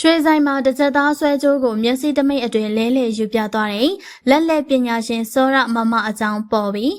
ရွှေဆိုင်မှာတစ်ချက်သားဆွဲကြိုးကိုမျက်စိတမိတ်အတွင်လဲလှယ်ယူပြသွားတဲ့လက်လက်ပညာရှင်စောရမမအကြောင်းပေါ်ပြီး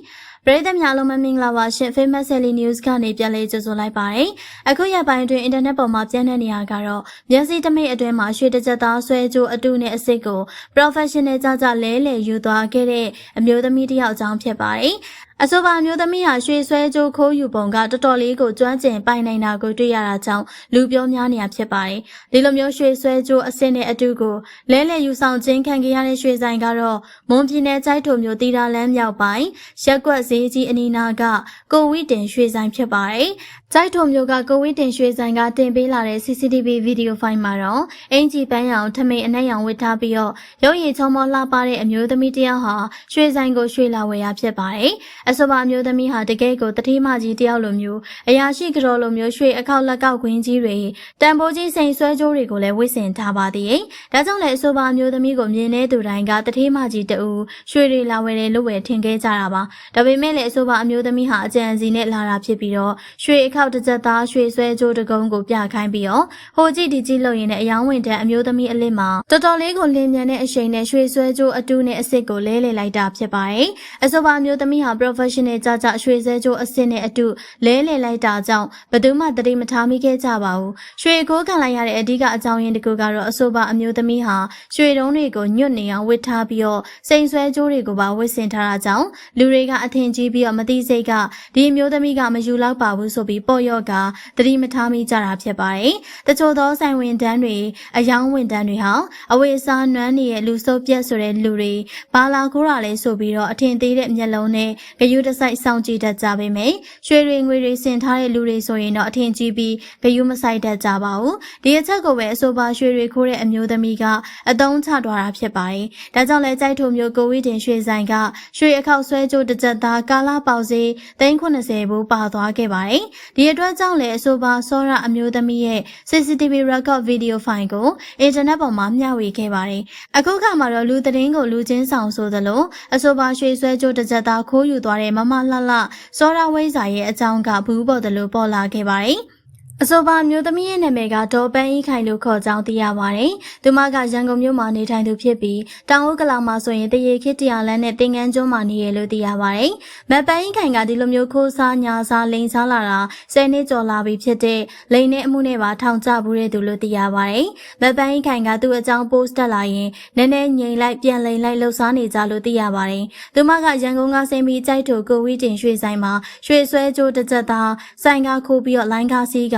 ပရိသတ်များလုံးမမင်္ဂလာပါရှင် Famous Daily News ကနေပြန်လည်ကြိုဆိုလိုက်ပါတယ်။အခုရက်ပိုင်းအတွင်းအင်တာနက်ပေါ်မှာပြန့်နှံ့နေရကတော့မျက်စိတမိတ်အတွင်းမှာရွှေတစ်ချက်သားဆွဲကြိုးအတုနဲ့အစစ်ကို professional ကြကြလဲလှယ်ယူသွားခဲ့တဲ့အမျိုးသမီးတစ်ယောက်အကြောင်းဖြစ်ပါတယ်။အဆိုပါအမျိုးသမီးဟာရွှေဆွဲကြိုးခိုးယူပုံကတော်တော်လေးကိုကျွမ်းကျင်ပိုင်နိုင်တာကိုတွေ့ရတာကြောင့်လူပြောများနေရဖြစ်ပါတယ်။ဒီလိုမျိုးရွှေဆွဲကြိုးအစစ်နဲ့အတူကိုလဲလှယ်ယူဆောင်ခြင်းခံခဲ့ရတဲ့ရွှေဆိုင်ကတော့မွန်ပြည်နယ်ကျိုက်ထုံမျိုးတီတာလန်းမြောက်ပိုင်းရက်ကွက်ဈေးကြီးအနီးနားကကိုဝိတင်ရွှေဆိုင်ဖြစ်ပါတယ်။ ကျိုက်ထုံမျိုးကကိုဝိတင်ရွှေဆိုင်ကတင်ပေးလာတဲ့ CCTV ဗီဒီယိုဖိုင်မှာတော့အင်ဂျီပန်းရောင်ထမိန်အနက်ရောင်ဝတ်ထားပြီးတော့ရုပ်ရည်ချောမောလှပတဲ့အမျိုးသမီးတစ်ယောက်ဟာရွှေဆိုင်ကိုရွှေလာဝယ်ရဖြစ်ပါတယ်။အဆိုပါအမျိုးသမီးဟာတကယ်ကိုတတိမကြီးတယောက်လိုမျိုးအရာရှိကြော်လိုမျိုးရွှေအခောက်လက်ကောက်ခွင်းကြီးတွေတန်ဖိုးကြီးစိန်ဆွဲကြိုးတွေကိုလည်းဝစ်ဆင်ထားပါသေးတယ်။ဒါကြောင့်လည်းအဆိုပါအမျိုးသမီးကိုမြင်တဲ့သူတိုင်းကတတိမကြီးတူရွှေတွေလာဝယ်တယ်လို့ဝယ်ထင်ခဲ့ကြတာပါ။ဒါပေမဲ့လည်းအဆိုပါအမျိုးသမီးဟာအကြံစီနဲ့လာတာဖြစ်ပြီးတော့ရွှေအခောက်တစ်ချက်သားရွှေဆွဲကြိုးတကုံးကိုပြခိုင်းပြီးတော့ဟိုကြည့်ဒီကြည့်လို့ရင်လည်းအယောင်းဝင်တဲ့အမျိုးသမီးအလစ်မှာတော်တော်လေးကိုလင်းမြန်တဲ့အရှိန်နဲ့ရွှေဆွဲကြိုးအတူနဲ့အစ်စ်ကိုလဲလှယ်လိုက်တာဖြစ်ပါတယ်။အဆိုပါအမျိုးသမီးဟာ professional ကြကြရွှေဆွဲကြိုးအစ်စ်နဲ့အတူလဲလှယ်လိုက်တာကြောင့်ဘယ်သူမှတတိမထားမိခဲ့ကြပါဘူး။ရွှေခိုးခံလိုက်ရတဲ့အဓိကအကြောင်းရင်းတစ်ခုကတော့အဆိုပါအမျိုးသမီးဟာရွှေတုံးတွေကိုညွတ်နေအောင်ဝစ်ထားပြီးတော့စိန်ဆွဲကြိုးတွေကိုပါဝစ်ဆင်ထားတာကြောင့်လူတွေကအထင်ကြီးပြီးတော့မသိစိတ်ကဒီအမျိုးသမီးကမယူလောက်ပါဘူးဆိုပြီးပေါ့ရော့ကတတိမထားမိကြတာဖြစ်ပါတယ်။တချို့သောဆိုင်ဝင်တန်းတွေအယောင်းဝင်တန်းတွေဟာအဝေးစားနွမ်းနေတဲ့လူစုပ်ပြက်ဆိုတဲ့လူတွေဘာလာခိုးတာလဲဆိုပြီးတော့အထင်သေးတဲ့မျက်လုံးနဲ့ဂယုတစိုက်စောင့်ကြည့်တတ်ကြပေမယ့်ရွှေတွေငွေတွေဆင်ထားတဲ့လူတွေဆိုရင်တော့အထင်ကြီးပြီးဂယုမဆိုင်တတ်ကြပါဘူး။ဒီအချက်ကိုပဲအဆိုပါရွှေတွေခိုးတဲ့အမျိုးသမီးကအတုံးချသွားတာဖြစ်ပါတယ်။ဒါကြောင့်လဲကြိုက်ထုံမျိုးကိုဝိတင်ရွှေဆိုင်ကရွှေအခောက်ဆွဲကြိုးတစ်ကြက်သားကာလာပေါစီ380ဘူးပါသွားခဲ့ပါတယ်။ဒီအတွက်ကြောင့်လဲအဆိုပါစောရအမျိုးသမီးရဲ့ CCTV record video file ကိုအင်တာနက်ပေါ်မှာမျှဝေခဲ့ပါတယ်။အခုခါမှာတော့လူသတင်းကိုလူချင်းဆောင်ဆိုသလိုအဆိုပါရွှေဆွဲကြိုးတစ်ကြက်သားခိုးယူသွားတဲ့မမလှလှစောရဝိဇာရဲ့အကြောင်းကဘူးပေါ်သလိုပေါ်လာခဲ့ပါတယ်။ အဆိုပါမျိုးသမီးရဲ့နာမည်ကဒေါ်ပန်းဤခိုင်လို့ခေါ်ကြောင်းသိရပါတယ်။သူမကရန်ကုန်မြို့မှာနေထိုင်သူဖြစ်ပြီးတောင်ဥက္ကလာမှာဆိုရင်တရေခေတ္တရလန်းနဲ့တင်ငန်းကျွန်းမှာနေရလို့သိရပါတယ်။မပန်းဤခိုင်ကဒီလိုမျိုးခိုးစားညာစားလိန်စားလာတာ၁၀နှစ်ကျော်လာပြီဖြစ်တဲ့လိန်နဲ့အမှုနဲ့ပါထောင်ချဘူးတဲ့သူလို့သိရပါတယ်။မပန်းဤခိုင်ကသူ့အကြောင်း post တက်လာရင်နည်းနည်းငြိမ်လိုက်ပြန်လိန်လိုက်လှုပ်ရှားနေကြလို့သိရပါတယ်။သူမကရန်ကုန်ကဆင်းပြီးကြိုက်တူကိုဝီတင်ရွှေဆိုင်မှာရွှေဆွဲကြိုးတစ်ချက်သားဆိုင်ကားခိုးပြီးတော့လိုင်းကားစီးက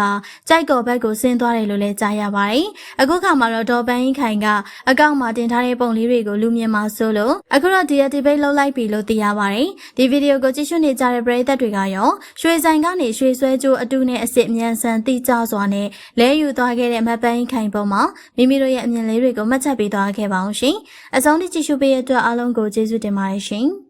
ကြိုက်ကော်ဘက်ကိုဆင်းသွားတယ်လို့လည်းကြားရပါတယ်။အခုခါမှာတော့ဒေါ်ပန်းရင်ခိုင်ကအကောင့်မှာတင်ထားတဲ့ပုံလေးတွေကိုလူမြင်မှာဆိုလို့အခုတော့ deactivate လုပ်လိုက်ပြီလို့သိရပါတယ်။ဒီဗီဒီယိုကိုကြည့်ရှုနေကြတဲ့ပရိသတ်တွေကရောရွှေဆိုင်ကနေရွှေဆွဲကြိုးအတူနဲ့အစ်စ်အမြန်ဆန်တိကျစွာနဲ့လဲယူသွားခဲ့တဲ့မပန်းရင်ခိုင်ပုံမှာမိမိတို့ရဲ့အမြင်လေးတွေကိုမှတ်ချက်ပေးသွားခဲ့ပါအောင်ရှင်။အဆုံးထိကြည့်ရှုပေးတဲ့အတွက်အားလုံးကိုကျေးဇူးတင်ပါတယ်ရှင်။